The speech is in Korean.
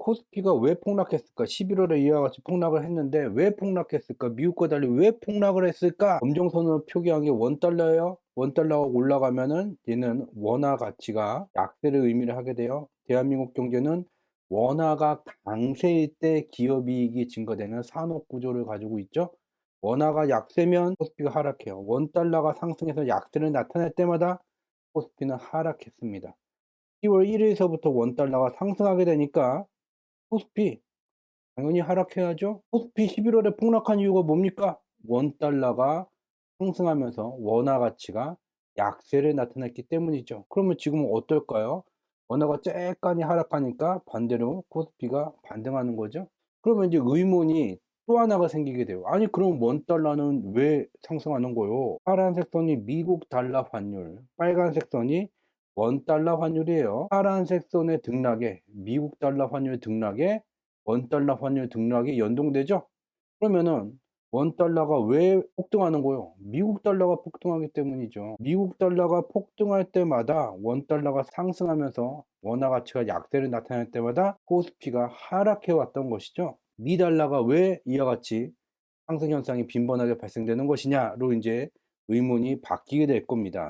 코스피가 왜 폭락했을까? 11월에 이와 같이 폭락을 했는데 왜 폭락했을까? 미국과 달리 왜 폭락을 했을까? 검정선을 표기한 게 원달러예요. 원달러가 올라가면은 얘는 원화 가치가 약세를 의미를 하게 돼요. 대한민국 경제는 원화가 강세일 때 기업이익이 증가되는 산업 구조를 가지고 있죠. 원화가 약세면 코스피가 하락해요. 원달러가 상승해서 약세를 나타낼 때마다 코스피는 하락했습니다. 10월 1일서부터 원달러가 상승하게 되니까 코스피 당연히 하락해야죠. 코스피 11월에 폭락한 이유가 뭡니까? 원달러가 상승하면서 원화 가치가 약세를 나타냈기 때문이죠. 그러면 지금은 어떨까요? 원화가 쬐깐이 하락하니까 반대로 코스피가 반등하는 거죠. 그러면 이제 의문이 또 하나가 생기게 돼요. 아니 그럼 원 달러는 왜 상승하는 거요? 파란색 선이 미국 달러 환율, 빨간색 선이 원달러 환율이에요. 파란색 선의 등락에 미국 달러 환율 등락에 원달러 환율 등락이 연동되죠? 그러면은 원달러가 왜 폭등하는 거요? 미국 달러가 폭등하기 때문이죠. 미국 달러가 폭등할 때마다 원달러가 상승하면서 원화 가치가 약세를 나타낼 때마다 코스피가 하락해 왔던 것이죠. 미 달러가 왜 이와 같이 상승 현상이 빈번하게 발생되는 것이냐로 이제 의문이 바뀌게 될 겁니다.